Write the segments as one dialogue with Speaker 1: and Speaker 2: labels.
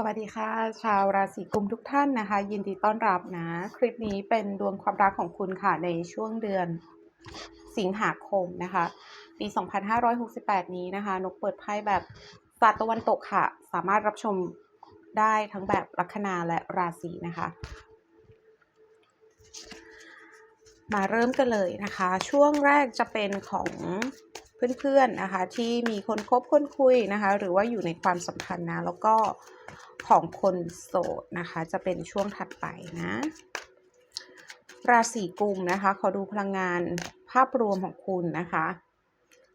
Speaker 1: สวัสดีค่ะ ชาวราศีกุมทุกท่านนะคะ ยินดีต้อนรับนะ คลิปนี้เป็นดวงความรักของคุณค่ะในช่วงเดือนสิงหาคมนะคะ ปี 2568 นี้นะคะ นกเปิดไพ่แบบศาสตร์ตะวันตกค่ะ สามารถรับชมได้ทั้งแบบลัคนาและราศีนะคะ มาเริ่มกันเลยนะคะ ช่วงแรกจะเป็นของเพื่อนๆนะคะที่มีคนคบคนคุยนะคะ หรือว่าอยู่ในความสัมพันธ์นะแล้วก็ ของคนโสดนะคะ จะเป็นช่วงถัดไปนะ ราศีกุมนะคะ ขอดูพลังงานภาพรวมของคุณนะคะ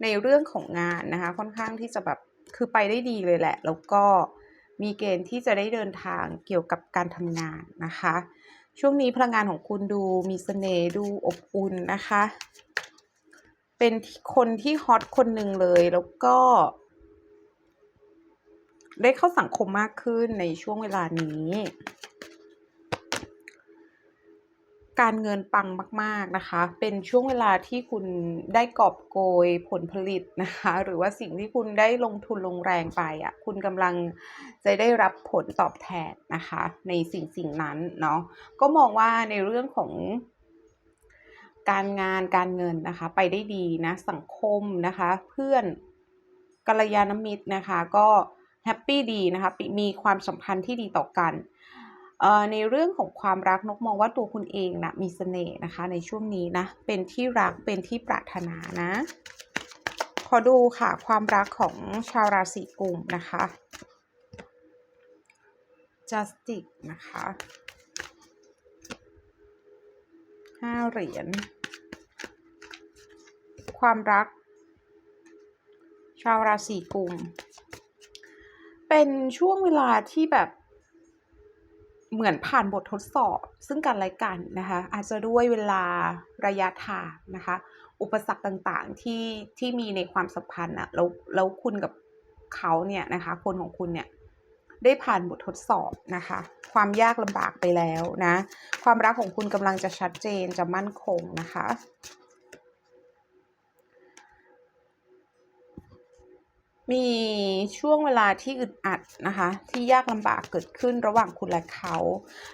Speaker 1: ในเรื่องของงานนะคะ ค่อนข้างที่จะแบบคือไปได้ดีเลยแหละ แล้วก็มีเกณฑ์ที่จะได้เดินทางเกี่ยวกับการทำงานนะคะ ช่วงนี้พลังงานของคุณดูมีเสน่ห์ดูอบอุ่นนะคะ เป็นคนที่ฮอตคนหนึ่งเลยแล้วก็ ได้เข้าสังคมมากขึ้นในช่วงเวลานี้ การเงินปังมาก ๆนะคะ เป็นช่วงเวลาที่คุณได้กอบโกยผลผลิตนะคะ หรือว่าสิ่งที่คุณได้ลงทุนลงแรงไปอะ่ะ คุณกำลังจะได้รับผลตอบแทนนะคะ ในสิ่งสิ่งนั้นเนาะ ก็มองว่าในเรื่องของการงานการเงินนะคะ ไปได้ดีนะ สังคมนะคะ เพื่อนกัลยาณมิตรนะคะ ก็ แฮปปี้ดีนะคะมีความสัมพันธ์ที่ดีต่อกันในเรื่องของความรักนกมองว่าตัวคุณเองนะมีเสน่ห์นะคะในช่วงนี้นะเป็นที่รักเป็นที่ปรารถนานะ ขอดูค่ะความรักของชาวราศีกุมนะคะ justice นะคะห้าเหรียญความรัก ชาวราศีกุม เป็นช่วงเวลาที่แบบเหมือนผ่านบททดสอบ ซึ่งกันและกันนะคะ อาจจะด้วยเวลาระยะทางนะคะ อุปสรรคต่างๆที่ที่มีในความสัมพันธ์อะแล้วแล้วคุณกับเขาเนี่ยนะคะ คนของคุณเนี่ยได้ผ่านบททดสอบนะคะ ความยากลำบากไปแล้วนะ ความรักของคุณกำลังจะชัดเจนจะมั่นคงนะคะ มีช่วงเวลาที่อึดอัดนะคะ ที่ยากลำบากเกิดขึ้นระหว่างคุณและเขา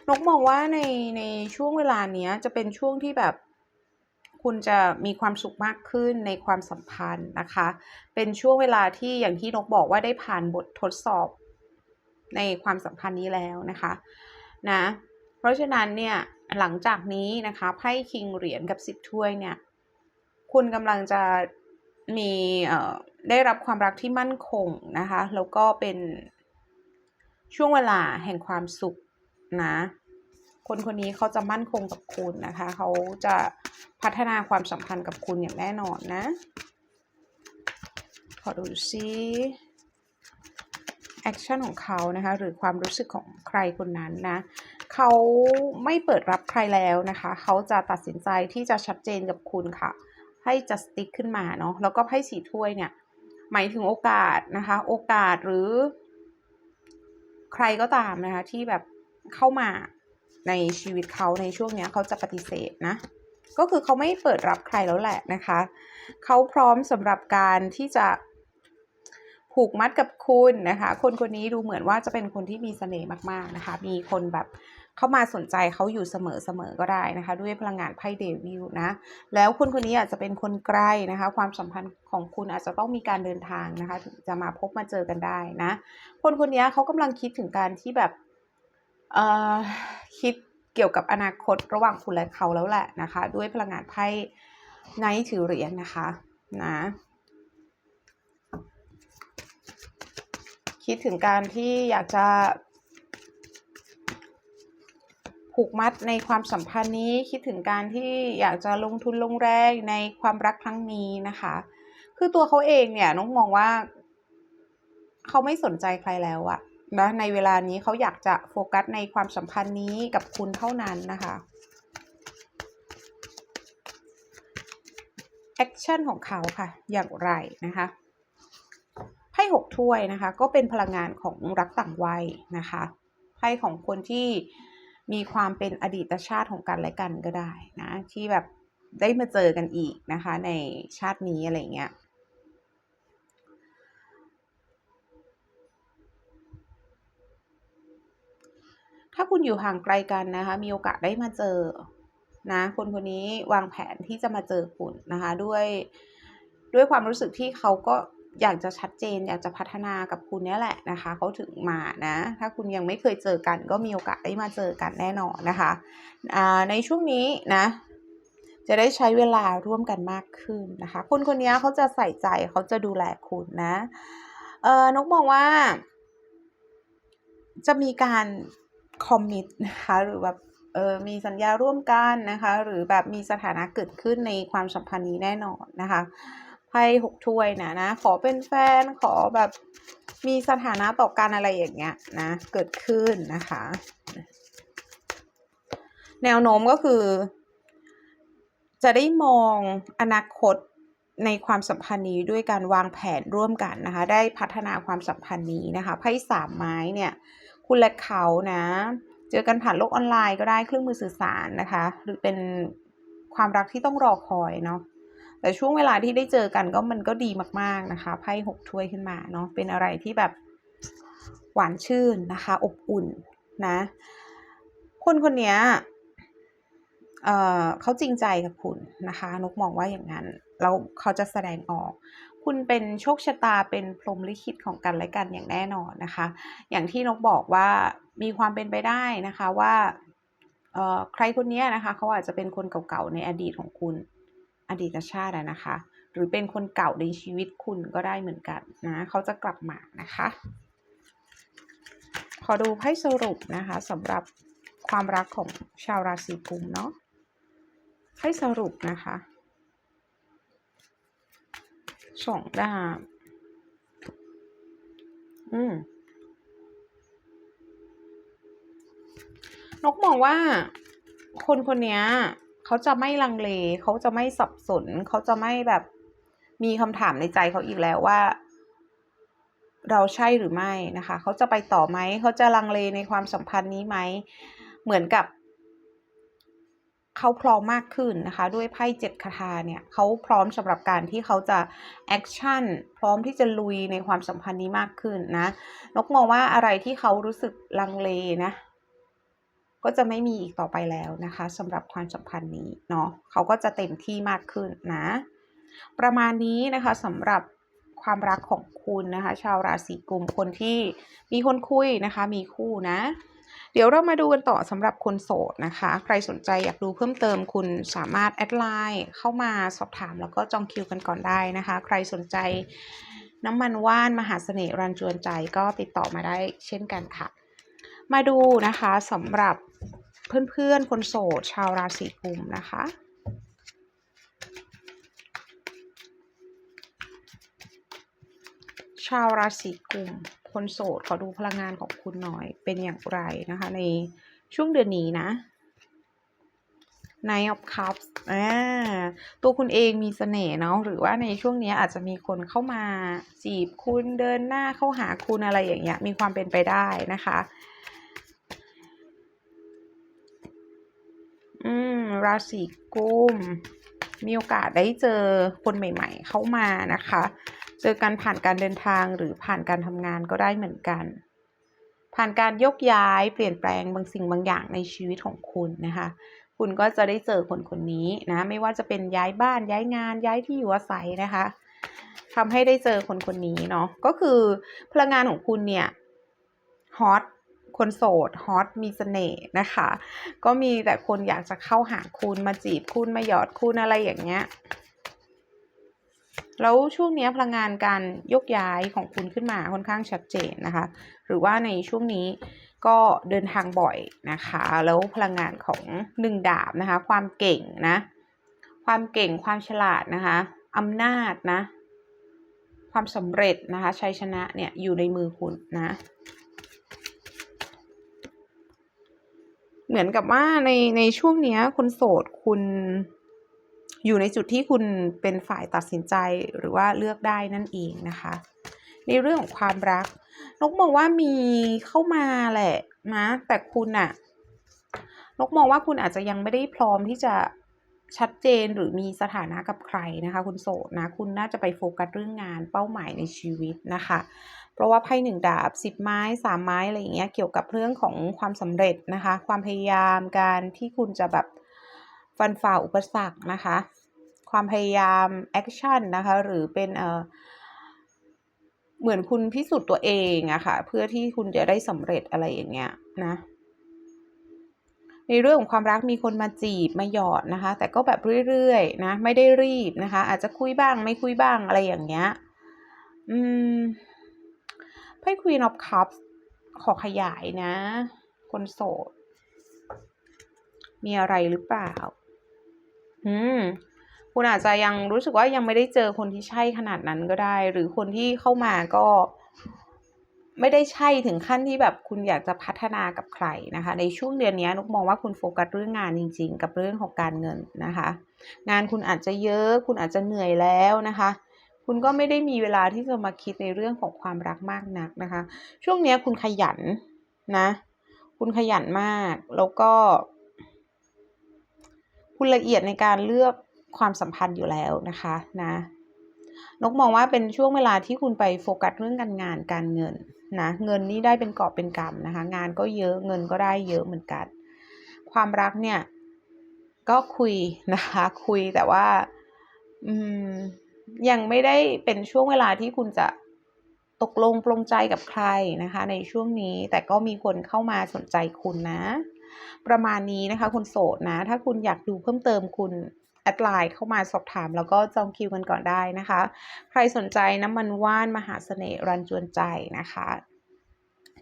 Speaker 1: นกมองว่าในในช่วงเวลาเนี้ยจะเป็นช่วงที่แบบคุณจะมีความสุขมากขึ้นในความสัมพันธ์นะคะ เป็นช่วงเวลาที่อย่างที่นกบอกว่าได้ผ่านบททดสอบในความสัมพันธ์นี้แล้วนะคะนะ เพราะฉะนั้นเนี่ยหลังจากนี้นะคะไพ่คิงเหรียญกับสิบถ้วยเนี่ย คุณกำลังจะมีเอ่อ ได้รับความรักที่มั่นคงนะคะ แล้วก็เป็นช่วงเวลาแห่งความสุขนะ คนคนนี้เขาจะมั่นคงกับคุณนะคะ เขาจะพัฒนาความสัมพันธ์กับคุณอย่างแน่นอนนะ ขอดูซิแอคชั่นของเขานะคะ หรือความรู้สึกของใครคนนั้นนะเขาไม่เปิดรับใครแล้วนะคะ เขาจะตัดสินใจที่จะชัดเจนกับคุณค่ะ ให้จะสติ๊กขึ้นมาเนาะแล้วก็ไพ่สีถ้วยเนี่ย หมายถึงโอกาสนะคะ โอกาสหรือ ใครก็ตามนะคะ ที่แบบเข้ามาในชีวิตเขาในช่วงนี้เขาจะปฏิเสธนะ ก็คือเขาไม่เปิดรับใครแล้วแหละนะคะ เขาพร้อมสำหรับการที่จะ ผูกมัดกับคุณนะคะ คนคนนี้ดูเหมือนว่าจะเป็นคนที่มีเสน่ห์มากๆนะคะ มีคนแบบเข้ามาสนใจเขาอยู่เสมอๆก็ได้นะคะ ด้วยพลังงานไพ่เดวิลนะ แล้วคนคนนี้อาจจะเป็นคนใกล้นะคะ ความสัมพันธ์ของคุณอาจจะต้องมีการเดินทางนะคะถึงจะมาพบมาเจอกันได้นะ คนคนนี้เขากำลังคิดถึงการที่แบบเอ่อคิดเกี่ยวกับอนาคตระหว่างคุณและเขาแล้วแหละนะคะ ด้วยพลังงานไพ่ไนท์ถือเหรียญนะคะนะ คิดถึงการที่อยากจะผูกมัดในความสัมพันธ์นี้คิดถึงการที่อยากจะลงทุนลงแรงในความรักครั้งนี้นะคะ คือตัวเขาเองเนี่ยน้องมองว่า เขาไม่สนใจใครแล้วอะนะในเวลานี้เขาอยากจะโฟกัสในความสัมพันธ์นี้กับคุณเท่านั้นนะคะแอคชั่นของเขาค่ะอย่างไรนะคะ ไพ่หกถ้วยนะคะ ก็เป็นพลังงานของรักต่างวัยนะคะไพ่ของคนที่มีความเป็นอดีตชาติของกันและกันก็ได้นะที่แบบได้มาเจอกันอีกนะคะ ในชาตินี้อะไรเงี้ยถ้าคุณอยู่ห่างไกลกันนะคะ มีโอกาสได้มาเจอนะคนคนนี้วางแผนที่จะมาเจอคุณนะคะ ด้วยด้วยความรู้สึกที่เขาก็ อยากจะชัดเจน อยากจะพัฒนากับคุณเนี่ยแหละนะคะเขาถึงมานะ ถ้าคุณยังไม่เคยเจอกันก็มีโอกาสได้มาเจอกันแน่นอนนะคะในช่วงนี้นะจะได้ใช้เวลาร่วมกันมากขึ้นนะคะ คนคนนี้เขาจะใส่ใจเขาจะดูแลคุณนะเออนกมองว่า จะมีการคอมมิตนะคะหรือแบบเออมีสัญญาร่วมกันนะคะ หรือแบบมีสถานะเกิดขึ้นในความสัมพันธ์นี้แน่นอนนะคะ ไพ่หกถ้วยนะนะ ขอเป็นแฟนขอแบบมีสถานะต่อกันอะไรอย่างเงี้ยนะ เกิดขึ้นนะคะ แนวโน้มก็คือ จะได้มองอนาคตในความสัมพันธ์นี้ด้วยการวางแผนร่วมกันนะคะ ได้พัฒนาความสัมพันธ์นี้นะคะไพ่สามไม้เนี่ย คุณและเขานะ เจอกันผ่านโลกออนไลน์ก็ได้เครื่องมือสื่อสารนะคะ หรือเป็นความรักที่ต้องรอคอยเนาะ แต่ช่วงเวลาที่ได้เจอกันก็มันก็ดีมากๆนะคะไพ่หกถ้วยขึ้นมาเนาะเป็นอะไรที่แบบหวานชื่นนะคะ อบอุ่นนะ คนคนนี้เอ่อเขาจริงใจกับคุณนะคะ นกมองว่าอย่างนั้น แล้วเขาจะแสดงออก คุณเป็นโชคชะตาเป็นพรหมลิขิตของกันและกันอย่างแน่นอนนะคะ อย่างที่นกบอกว่ามีความเป็นไปได้นะคะว่าเอ่อใครคนนี้นะคะ เขาอาจจะเป็นคนเก่าๆในอดีตของคุณ อดีตชาติอะนะคะ หรือเป็นคนเก่าในชีวิตคุณก็ได้เหมือนกันนะเขาจะกลับมานะคะ ขอดูไพ่สรุปนะคะสำหรับความรักของชาวราศีกุมเนาะไพ่สรุปนะคะสองดาบอืมนกมองว่าคนคนนี้ เขาจะไม่ลังเล เขาจะไม่สับสน เขาจะไม่แบบมีคำถามในใจเขาอีกแล้วว่า เราใช่หรือไม่นะคะ เขาจะไปต่อไหม เขาจะลังเลในความสัมพันธ์นี้ไหม เหมือนกับ เขาพร้อมมากขึ้นนะคะ ด้วยไพ่เจ็ดคาถาเนี่ย เขาพร้อมสำหรับการที่เขาจะแอคชั่นพร้อมที่จะลุยในความสัมพันธ์นี้มากขึ้นนะนกมองว่าอะไรที่เขารู้สึกลังเลนะ ก็จะไม่มีอีกต่อไปแล้วนะคะสำหรับความสัมพันธ์นี้เนาะเขาก็จะเต็มที่มากขึ้นนะ ประมาณนี้นะคะสำหรับความรักของคุณนะคะ ชาวราศีกุมคนที่มีคนคุยนะคะ มีคู่นะ เดี๋ยวเรามาดูกันต่อสำหรับคนโสดนะคะ ใครสนใจอยากดูเพิ่มเติมคุณสามารถแอดไลน์เข้ามาสอบถามแล้วก็จองคิวกันก่อนได้นะคะ ใครสนใจน้ำมันว่านมหาเสน่ห์รันจวนใจก็ติดต่อมาได้เช่นกันค่ะ มาดูนะคะสำหรับ เพื่อนๆ คนโสด ชาวราศีกุมนะคะ ชาวราศีกุม คนโสด ขอดูพลังงานของคุณหน่อย เป็นอย่างไรนะคะ ในช่วงเดือนนี้นะ Nine of Cups อ่าตัวคุณเองมีเสน่ห์เนาะหรือว่าในช่วงนี้อาจจะมีคนเข้ามาจีบคุณเดินหน้าเข้าหาคุณอะไรอย่างเงี้ยมีความเป็นไปได้นะคะ อืม ราศีกุม มีโอกาสได้เจอคนใหม่ ๆ เข้ามานะคะ เจอกันผ่านการเดินทางหรือผ่านการทำงานก็ได้เหมือนกัน ผ่านการยกย้ายเปลี่ยนแปลงบางสิ่งบางอย่างในชีวิตของคุณนะคะ คุณก็จะได้เจอคนคนนี้นะ ไม่ว่าจะเป็นย้ายบ้านย้ายงานย้ายที่อยู่อาศัยนะคะทำให้ได้เจอคนคนนี้เนาะ ก็คือพลังงานของคุณเนี่ยฮอต คนโสดฮอตมีเสน่ห์นะคะ ก็มีแต่คนอยากจะเข้าหาคุณมาจีบคุณมาหยอดคุณอะไรอย่างเงี้ยแล้วช่วงนี้พลังงานการยกย้ายของคุณขึ้นมาค่อนข้างชัดเจนนะคะ หรือว่าในช่วงนี้ก็เดินทางบ่อยนะคะ แล้วพลังงานของหนึ่งดาบนะคะ ความเก่งนะ ความเก่งความฉลาดนะคะอำนาจนะ ความสำเร็จนะคะชัยชนะเนี่ยอยู่ในมือคุณนะ เหมือนกับว่าในในช่วงเนี้ยคนโสดคุณอยู่ในจุดที่คุณเป็นฝ่ายตัดสินใจหรือว่าเลือกได้นั่นเองนะคะ ในเรื่องของความรัก นกมองว่ามีเข้ามาแหละนะ แต่คุณอะนกมองว่าคุณอาจจะยังไม่ได้พร้อมที่จะชัดเจนหรือมีสถานะกับใครนะคะ คุณโสดนะ คุณน่าจะไปโฟกัสเรื่องงานเป้าหมายในชีวิตนะคะ เพราะว่าไพ่หนึ่งดาบสิบไม้สามไม้อะไรอย่างเงี้ยเกี่ยวกับเรื่องของความสำเร็จนะคะ ความพยายามการที่คุณจะแบบฟันฝ่าอุปสรรคนะคะ ความพยายามแอคชั่นนะคะ หรือเป็นเอ่อเหมือนคุณพิสูจน์ตัวเองอะค่ะ เพื่อที่คุณจะได้สำเร็จอะไรอย่างเงี้ยนะในเรื่องของความรักมีคนมาจีบมาหยอดนะคะ แต่ก็แบบเรื่อยๆนะ ไม่ได้รีบนะคะ อาจจะคุยบ้างไม่คุยบ้างอะไรอย่างเงี้ย อืม ไพ่ Queen of Cups ขอขยายนะ คนโสด มีอะไรหรือเปล่า อืม คุณอาจจะยังรู้สึกว่ายังไม่ได้เจอคนที่ใช่ขนาดนั้นก็ได้ หรือคนที่เข้ามาก็ไม่ได้ใช่ถึงขั้นที่แบบคุณอยากจะพัฒนากับใครนะคะ ในช่วงเดือนนี้นุกมองว่าคุณโฟกัสเรื่องงานจริง ๆ กับเรื่องของการเงินนะคะ งานคุณอาจจะเยอะ คุณอาจจะเหนื่อยแล้วนะคะ คุณก็ไม่ได้มีเวลาที่จะมาคิดในเรื่องของความรักมากนักนะคะ ช่วงนี้คุณขยันนะ คุณขยันมาก แล้วก็ คุณละเอียดในการเลือกความสัมพันธ์อยู่แล้วนะคะนะนกมองว่าเป็นช่วงเวลาที่คุณไปโฟกัสเรื่องการงานการเงินนะเงินนี่ได้เป็นกอบเป็นกำนะคะ งานก็เยอะเงินก็ได้เยอะเหมือนกัน ความรักเนี่ย ก็คุยนะคะ คุยแต่ว่า อืม ยังไม่ได้เป็นช่วงเวลาที่คุณจะตกลงปลงใจกับใครนะคะ ในช่วงนี้แต่ก็มีคนเข้ามาสนใจคุณนะ ประมาณนี้นะคะคุณโสดนะ ถ้าคุณอยากดูเพิ่มเติมคุณแอดไลน์เข้ามาสอบถาม แล้วก็จองคิวกันก่อนได้นะคะ ใครสนใจน้ำมันว่านมหาเสน่ห์รันจวนใจนะคะ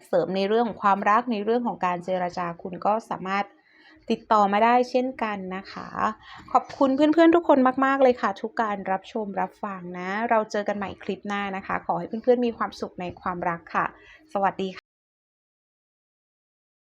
Speaker 1: เสริมในเรื่องของความรักในเรื่องของการเจรจาคุณก็สามารถ ติดต่อมาได้เช่นกันนะคะ ขอบคุณเพื่อนๆทุกคนมากๆเลยค่ะ ทุกการรับชมรับฟังนะ เราเจอกันใหม่คลิปหน้านะคะ ขอให้เพื่อนๆมีความสุขในความรักค่ะ สวัสดีค่ะ